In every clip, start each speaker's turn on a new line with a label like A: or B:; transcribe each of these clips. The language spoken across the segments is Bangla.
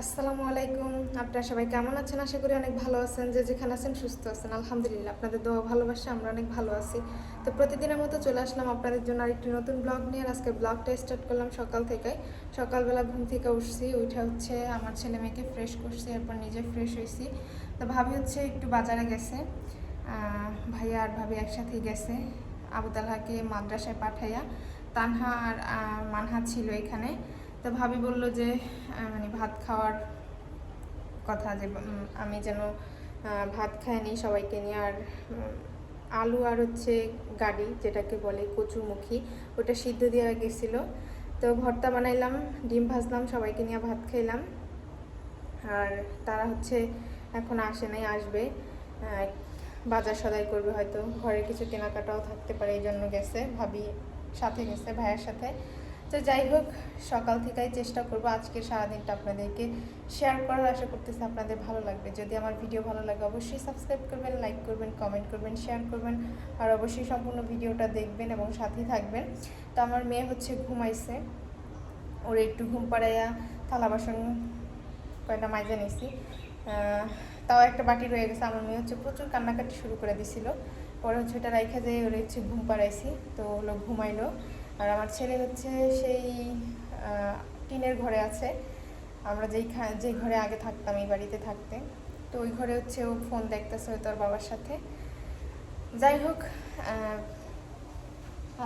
A: আসসালামু আলাইকুম। আপনারা সবাই কেমন আছেন? আশা করি অনেক ভালো আছেন। যে যেখানে আছেন সুস্থ আছেন। আলহামদুলিল্লাহ, আপনাদের দোয়া ভালোবাসা, আমরা অনেক ভালো আছি। তো প্রতিদিনের মতো চলে আসলাম আপনাদের জন্য আরেকটি নতুন ব্লগ নিয়ে। আজকে ব্লগটা স্টার্ট করলাম সকাল থেকে সকালবেলা ঘুম থেকে উঠছি, উঠে হচ্ছে আমার ছেলে মেয়েকে ফ্রেশ করছি, এরপর নিজে ফ্রেশ হয়েছি। তো ভাবি হচ্ছে একটু বাজারে গেছে। ভাইয়া আর ভাবি একসাথেই গেছে। আবু তালহাকে মাদ্রাসায় পাঠাইয়া তানহা আর মানহা ছিল এখানে। তো ভাবি বলল যে মানে ভাত খাওয়ার কথা যে আমি যেন ভাত খাই নি সবাইকে নিয়ে। আর আলু আর হচ্ছে গাড়ি যেটাকে বলে কচুমুখী, ওটা সিদ্ধ দেওয়া গেছিল। তো ভর্তা বানাইলাম, ডিম ভাজলাম, সবাইকে নিয়ে ভাত খাইলাম। আর তারা হচ্ছে এখন আসে নাই, আসবে বাজার সদাই করবে হয়তো। ঘরে কিছু কেনাকাটাও থাকতে পারে, এই জন্য গেছে, ভাবি সাথে গেছে, ভাইয়ের সাথে। তো যাই হোক, সকাল থেকেই চেষ্টা করব আজকে সারাদিনটা আপনাদেরকে শেয়ার করার। আশা করতেছি আপনাদের ভালো লাগবে। যদি আমার ভিডিও ভালো লাগে, অবশ্যই সাবস্ক্রাইব করবেন লাইক করবেন কমেন্ট করবেন শেয়ার করবেন, আর অবশ্যই সম্পূর্ণ ভিডিওটা দেখবেন এবং সাথেই থাকবেন। তো আমার মেয়ে হচ্ছে ঘুমাইছে। ওর একটু ঘুম পাড়াইয়া থালা বাসন কয়টা মাইজা নিছি। তাও একটা বাটি রয়ে গেছে। আমার মেয়ে হচ্ছে প্রচুর কান্নাকাটি শুরু করে দিছিল। পরে হচ্ছে ওটা রাইখা যেয়ে ওরা হচ্ছে ঘুম পাড়াইছি। তো ও লোক ঘুমাইলো। আর আমার ছেলে হচ্ছে সেই টিনের ঘরে আছে। আমরা যেই যেই ঘরে আগে থাকতাম, এই বাড়িতে থাকতে। তো ওই ঘরে হচ্ছে ও ফোন দেখতেছে হয়তো ওর বাবার সাথে। যাই হোক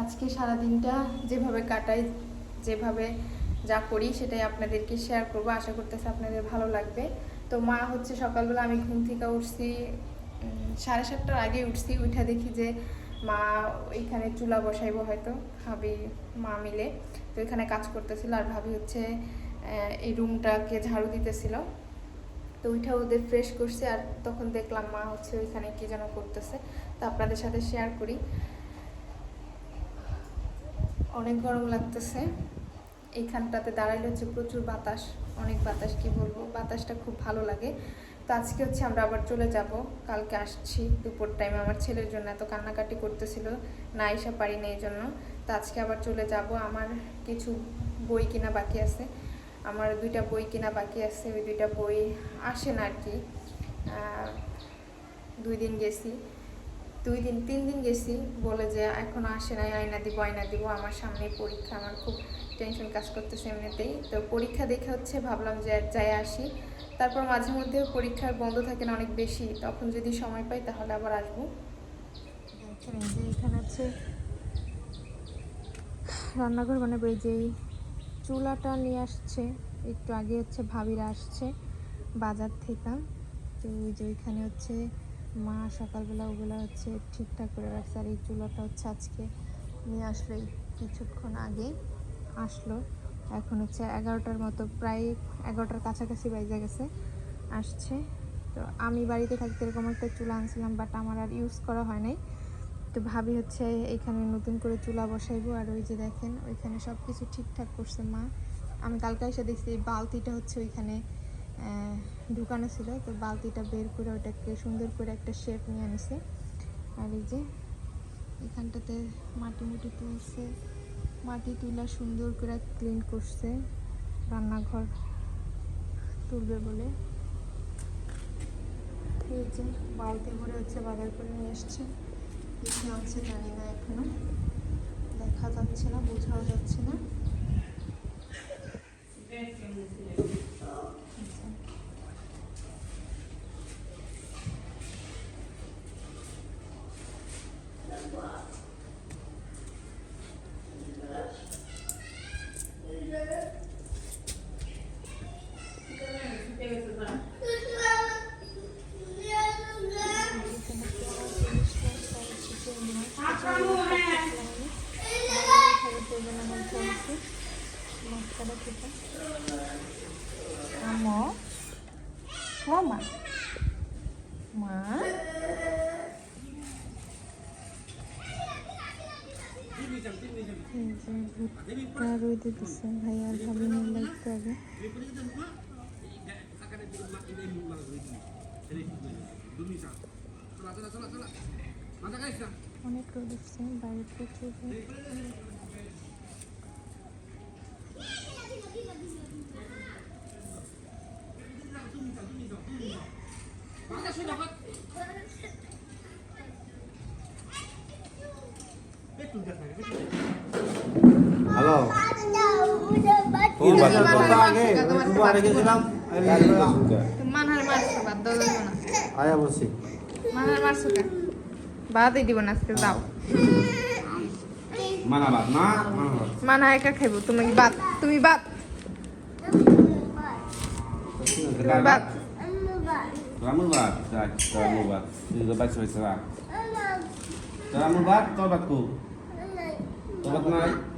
A: আজকে সারা দিনটা যেভাবে কাটাই, যেভাবে যা করি সেটাই আপনাদেরকে শেয়ার করব। আশা করতেছি আপনাদের ভালো লাগবে। তো মা হচ্ছে সকালবেলা আমি ঘুম থেকে উঠছি সাড়ে সাতটার আগে উঠছি, উঠে দেখি যে মা ওইখানে চুলা বসাইবো হয়তো, ভাবি, মা মিলে। তো এখানে কাজ করতেছিল আর ভাবি হচ্ছে এই রুমটাকে ঝাড়ু দিতেছিল। তো ওইটা ওদের ফ্রেশ করছে আর তখন দেখলাম মা হচ্ছে ওইখানে কি যেন করতেছে। তো আপনাদের সাথে শেয়ার করি। অনেক গরম লাগতেছে। এইখানটাতে দাঁড়াইলে হচ্ছে প্রচুর বাতাস। অনেক বাতাস, কি বলব? বাতাসটা খুব ভালো লাগে। তো আজকে হচ্ছে আমরা আবার চলে যাব। কালকে আসছি দুপুর টাইমে আমার ছেলের জন্য এত কান্নাকাটি করতেছিল, না এসে পারি না এই জন্য। তো আজকে আবার চলে যাব। আমার কিছু বই কিনা বাকি আছে। আমার দুইটা বই কিনা বাকি আছে। ওই দুইটা বই আসে না আর কি। দুই দিন গেছি। দুই দিন, তিন দিন গেছি। বলে যে, এখনও আসে নাই, আয়না দিব আয়না দিব। আমার সামনে পরীক্ষা, আমার খুব টেনশন কাজ করতেছে এমনিতেই। তো পরীক্ষা দেখে হচ্ছে ভাবলাম যে, যাই আসি। তারপর মাঝে মধ্যে পরীক্ষার বন্ধ থাকে না, অনেক বেশি। তখন যদি সময় পাই, তাহলে আবার আসব। এখানে হচ্ছে রান্নাঘর মানে ওই যেই চুলাটা নিয়ে আসছে। একটু আগে হচ্ছে ভাবিরা আসছে বাজার থেকে। তো ওই যে ওইখানে হচ্ছে মা সকালবেলা ওগুলো হচ্ছে ঠিকঠাক করে রাখছে আর এই চুলাটা হচ্ছে আজকে নিয়ে আসলো কিছুক্ষণ আগে আসলো। এখন হচ্ছে এগারোটার মতো, প্রায় এগারোটার কাছাকাছি বাইজে গেছে, আসছে। তো আমি বাড়িতে থাকতে এরকম একটা চুলা আনছিলাম বাট আমার আর ইউজ করা হয় নাই। তো ভাবি হচ্ছে এখানে নতুন করে চুলা বসাইবো, আর ওই যে দেখেন, ওইখানে সব কিছু ঠিকঠাক করছে মা। আমি কালকে এসে দেখছি এই বালতিটা হচ্ছে ওইখানে ঢুকানো ছিল, তো বালতিটা বের করে ওটাকে সুন্দর করে একটা শেপ নিয়ে আনছে। আর এই যে এখানটাতে মাটি মুটি তুলছে, মাটি তুলা সুন্দর করে ক্লিন করছে, রান্নাঘর তুলবে বলে। এই যে বালতি ভরে হচ্ছে বাজার করে নিয়ে এসছে। কিছু আছে জানি না এখনও। দেখা যাচ্ছে না, বোঝাও যাচ্ছে না। আমো ও মা মা যে ভুট্টা রোদে দিচ্ছে ভাই আর ভাবি মিলে একটু আগে অনেক রোদ উঠছে বাইরে প্রচুর
B: বাচ্চা
A: তোমার
C: কথা
A: মার
C: আগে দুবার
A: বাচ্চা
C: গেছিলাম।
A: মানহার মারছো বাদ দাও দাও না
C: আয়া বলছি
A: মানহার মারছো কে বাদই দিব না আজকে যাও।
C: মানাবাদ না মানাবাদ
A: মানা একা খাইব তুমি বাদ তুমি বাদ। তুমি বাদ।
C: Ramulbat, tak, ramulbat. Ini lebat sampai serah. Ramulbat, tobatku. Tobat naik,
A: না,
C: naik.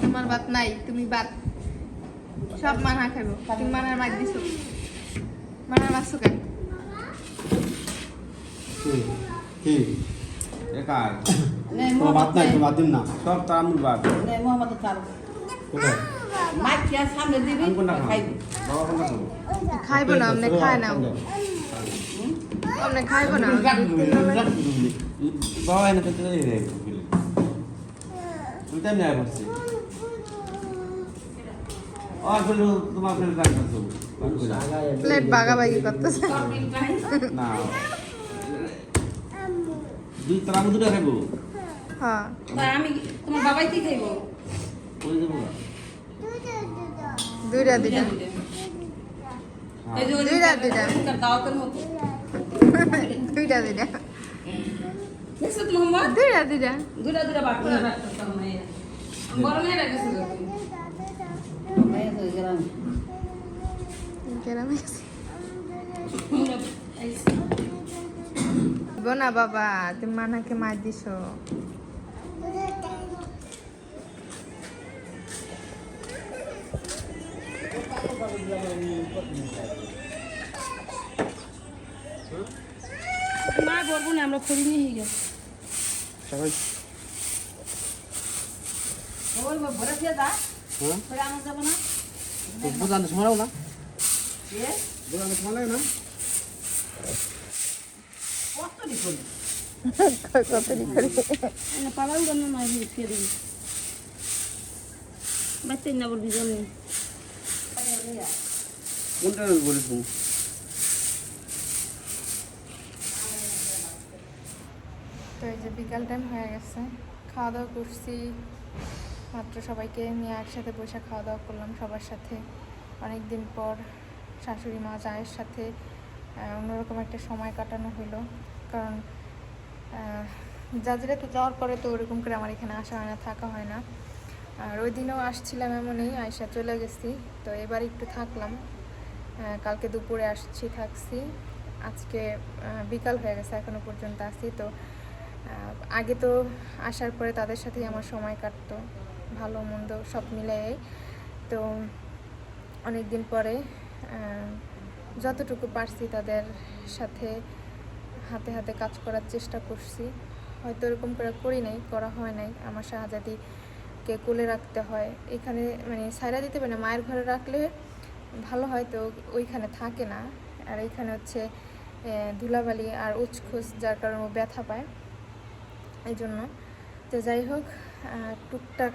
A: তোমার বাদ নাই তুমি বাদ সব মানহা খাইব তুমি মানার মার দিছো। মানার মারছো কেন?
C: Ki, ki. Ya kan.
B: নে
C: Tobat
B: মোহাম্মদ
C: naik,
B: নে।
C: ramulbat.
B: নে। সামনে দিবি খাইবি.
A: খাইব আপনি খায় না আপনি খাইব না
C: Bawa ini ke
A: প্লেট বাগাবাগি করতেছে।
C: না। দুই তারা দুটো খাইবো।
A: হ্যাঁ।
B: আমি তোমার বাবাই কি খাইব?
C: ওই দেবো
A: দুইটা দুইটা।
B: এই যে
A: দুইটা, দুইটা।
B: এখনকার দাওয়াতের মতো
A: দুইটা দুইটা
B: দেখছ তো মোহাম্মদ
A: দুইটা দুইটা
B: দুটা দুটা বাকি বড় মেয়েরা গেছে
A: গ্রামে গেছি। বোনা বাবা তুমি মানাকে মার দিছো
B: মা করব আমরা খড়ি নিয়ে গেছি
C: সবাই
B: ওই ভরে দিয়ে দা
C: হ্যাঁ?
B: যাব না।
C: বুঝানো শোনাও না?
B: এ
C: বুঝানো না?
B: কত দি খড়ি?
A: কত
B: পালাও জন্য নয় ফিরে দিবি। বাচ্চা না বলবি জন্য
C: কোনটা বলিস
A: তো এই যে বিকাল টাইম হয়ে গেছে খাওয়া দাওয়া করছি। মাত্র সবাইকে নিয়ে একসাথে বসে খাওয়া দাওয়া করলাম সবার সাথে। অনেক দিন পর শাশুড়ি মা জায়ের সাথে অন্যরকম একটা সময় কাটানো হলো। কারণ জাজিরাতে যাওয়ার পরে তো ওরকম করে আমার এখানে আসা হয় না, থাকা হয় না। আর ওই দিনও আসছিলাম এমনই আয়সা চলে গেছি। তো এবার একটু থাকলাম। কালকে দুপুরে আসছি, থাকছি। আজকে বিকাল হয়ে গেছে, এখনও পর্যন্ত আসি তো আগে তো আসার পরে তাদের সাথেই আমার সময় কাটতো, ভালো মন্দ সব মিলাই তো অনেক দিন পরে যতটুকু পারছি তাদের সাথে হাতে হাতে কাজ করার চেষ্টা করছি। হয়তো এরকম করে করি নাই, করা হয় নাই। আমার শাহজাদিকে কোলে রাখতে হয়। এখানে মানে সাইরা দিতে পারে না, মায়ের ঘরে রাখলে ভালো হয় তো ওইখানে থাকে না। আর এইখানে হচ্ছে ধুলাবালি আর উচ্ছ্খুস যার কারণে ও ব্যথা পায়। এই জন্য। তো যাই হোক টুকটাক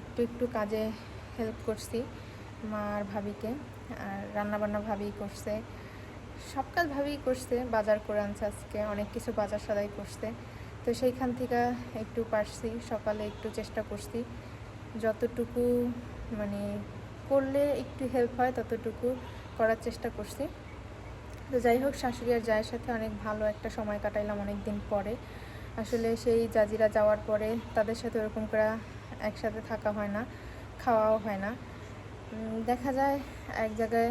A: একটু একটু কাজে হেল্প করছি মা আর ভাবিকে, আর রান্নাবান্না ভাবি করছে। সব কাজ ভাবেই করছে, বাজার করে আনছে আজকে, অনেক কিছু বাজার সদাই করছে। তো সেইখান থেকে একটু পারছি, সকালে একটু চেষ্টা করছি। যতটুকু মানে করলে একটু হেল্প হয়, ততটুকু করার চেষ্টা করছি। তো যাই হোক, শাশুড়ি আর জায়ের সাথে অনেক ভালো একটা সময় কাটাইলাম অনেক দিন পরে। আসলে সেই জাজিরা যাওয়ার পরে তাদের সাথে ওরকম করে একসাথে থাকা হয় না, খাওয়াও হয় না। দেখা যায় এক জায়গায়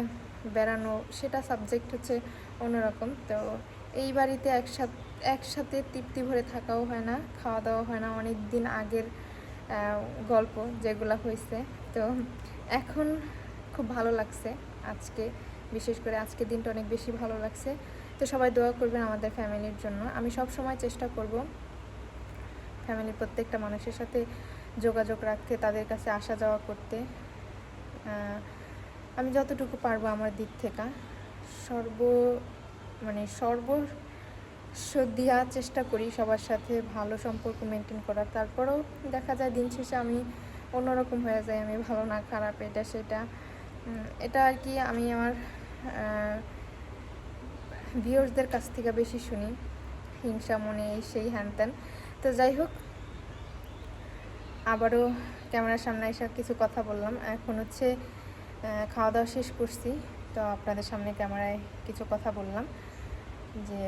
A: বেড়ানো, সেটা সাবজেক্ট হচ্ছে অন্যরকম। তো এই বাড়িতে একসাথে একসাথে তৃপ্তি ভরে থাকাও হয় না খাওয়া দাওয়া হয় না। অনেক দিন আগের গল্প যেগুলো হয়েছে তো এখন খুব ভালো লাগছে আজকে। বিশেষ করে আজকের দিনটা অনেক বেশি ভালো লাগছে। তো সবাই দোয়া করবেন আমাদের ফ্যামিলির জন্য। আমি সব সময় চেষ্টা করব ফ্যামিলির প্রত্যেকটা মানুষের সাথে যোগাযোগ রাখতে, তাদের কাছে আসা যাওয়া করতে। আমি যতটুকু পারব আমার দিক থেকে। সর্ব মানে সর্ব দেওয়ার চেষ্টা করি সবার সাথে ভালো সম্পর্ক মেনটেন করার। তারপরেও দেখা যায় দিন শেষে আমি অন্যরকম হয়ে যাই, আমি ভালো না খারাপ, এটা সেটা। এটা আর কি আমি আমার ভিউয়ার্সদের কাছ থেকে বেশি শুনি। হিংসা মনে সেই হ্যান তো যাই হোক, আবারও ক্যামেরার সামনে এসে কিছু কথা বললাম। এখন হচ্ছে খাওয়া দাওয়া শেষ করছি। তো আপনাদের সামনে ক্যামেরায় কিছু কথা বললাম যে,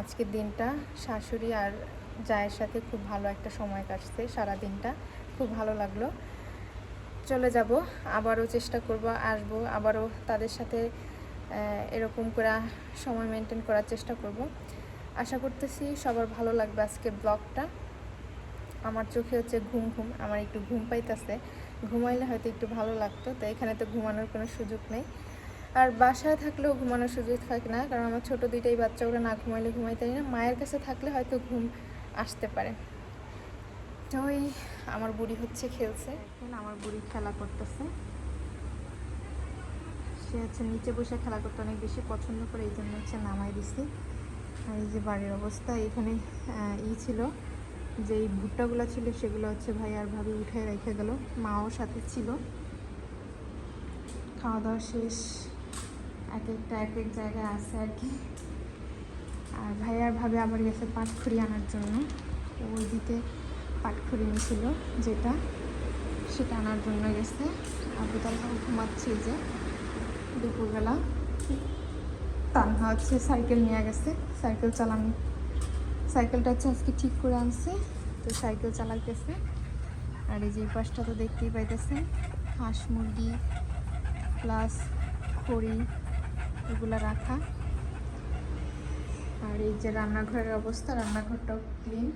A: আজকের দিনটা শাশুড়ি আর জায়ের সাথে খুব ভালো একটা সময় কাটছে সারা দিনটা খুব ভালো লাগল। চলে যাব, আবারও চেষ্টা করব, আসব, আবারও তাদের সাথে এরকম করে সময় মেনটেন করার চেষ্টা করব। আশা করতেছি সবার ভালো লাগবে আজকের ব্লগটা আমার চোখে হচ্ছে ঘুম ঘুম, আমার একটু ঘুম পাইতেছে। ঘুমাইলে হয়তো একটু ভালো লাগতো, তো এখানে তো ঘুমানোর কোনো সুযোগ নেই। আর বাসায় থাকলেও ঘুমানোর সুযোগ থাকে না, কারণ আমার ছোটো দুইটাই বাচ্চাগুলো না ঘুমাইলে ঘুমাইতে না। মায়ের কাছে থাকলে হয়তো ঘুম আসতে পারে। তো ওই, আমার বুড়ি হচ্ছে খেলছে। আমার বুড়ি খেলা করতেছে। সে হচ্ছে নিচে বসে খেলা করতে অনেক বেশি পছন্দ করে, এই জন্য হচ্ছে নামাই দিছি। আর এই যে বাড়ির অবস্থা, এখানে ই ছিল যে এই ভুট্টাগুলো ছিল, সেগুলো হচ্ছে ভাই আর ভাবি উঠে রেখে গেল, মাও সাথে ছিল। খাওয়া দাওয়া শেষ, এক একটা, এক এক জায়গায় আছে আর কি। আর ভাই আর ভাবে আবার গেছে পাটখড়ি আনার জন্য। ওই দিকে পাটখড়ি নিয়েছিল যেটা, সেটা আনার জন্য গেছে। আবু তালহাও ঘুমাচ্ছে যে। দুপুরবেলা। তানহা হচ্ছে সাইকেল নিয়ে গেছে। সাইকেল চালানো সাইকেলটা হচ্ছে আজকে ঠিক করে আনছে। তো সাইকেল চালাইতেছে। আর এই যে পাশটা তো দেখতেই পাইতেছে হাঁস মুরগি প্লাস খড়ি এগুলো রাখা। আর এই যে রান্নাঘরের অবস্থা, রান্নাঘরটাও ক্লিন